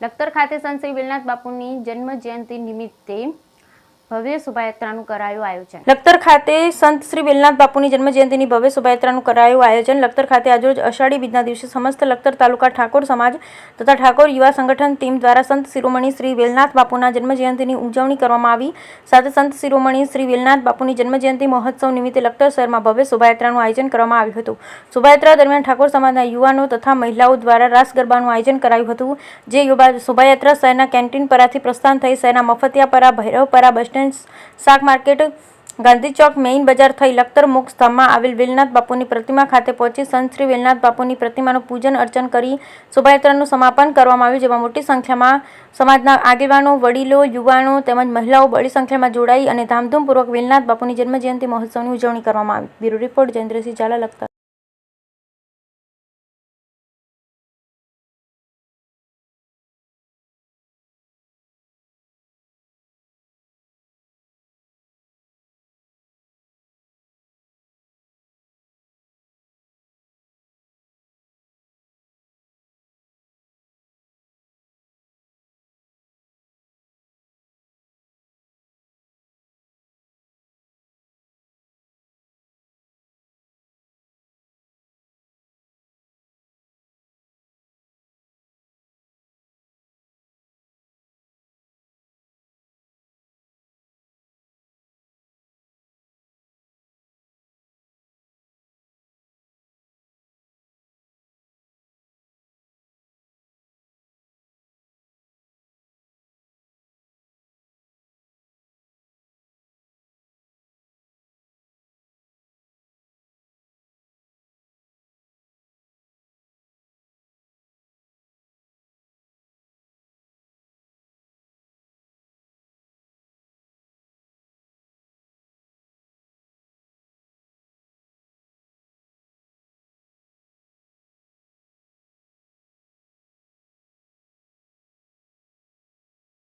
લખતર ખાતે સંત શ્રી વેલનાથ બાપુની જન્મ જયંતિ નિમિત્તે ભવ્ય શોભાયાત્રાનું કરાયું આયોજન. લખતર ખાતે સંત શ્રી વેલનાથ બાપુની જન્મજયંતિની ભવ્ય શોભાયાત્રાનું કરાયું આયોજન. લખતર ખાતે આજરોજ અષાઢી બીજના દિવસે સમસ્ત લખતર તાલુકા ઠાકોર સમાજ તથા ઠાકોર યુવા સંગઠન ટીમ દ્વારા સંત શિરોમણી શ્રી વેલનાથ બાપુના જન્મ જયંતિની ઉજવણી કરવામાં આવી. સાથે સંત શિરોમણી શ્રી વેલનાથ બાપુની જન્મજયંતિ મહોત્સવ નિમિત્તે લખતર શહેરમાં ભવ્ય શોભાયાત્રાનું આયોજન કરવામાં આવ્યું હતું. શોભાયાત્રા દરમિયાન ઠાકોર સમાજના યુવાનો તથા મહિલાઓ દ્વારા રાસ ગરબાનું આયોજન કરાયું હતું. જે યુવા શોભાયાત્રા શહેરના કેન્ટીન પરાથી પ્રસ્થાન થઈ શહેરના મફતિયાપરા, ભૈરવપરા બસ સ્ટેન્ડ શાક માર્કેટ ગાંધી ચોક, મેઇન બજાર થઈ લખતર મુખ ધામમાં આવેલ વેલનાથ બાપુની પ્રતિમા ખાતે પહોંચી સંત શ્રી વેલનાથ બાપુની પ્રતિમાનું પૂજન અર્ચન કરી શોભાયાત્રાનું સમાપન કરવામાં આવ્યું, જેમાં મોટી સંખ્યામાં સમાજના આગેવાનો, વડીલો, યુવાનો તેમજ મહિલાઓ બડી સંખ્યામાં જોડાઈ અને ધામધૂમપૂર્વક વેલનાથ બાપુની જન્મજયંતિ મહોત્સવની ઉજવણી કરવામાં આવી. Bureau report Jayendrasinh Jhala Lakhtar.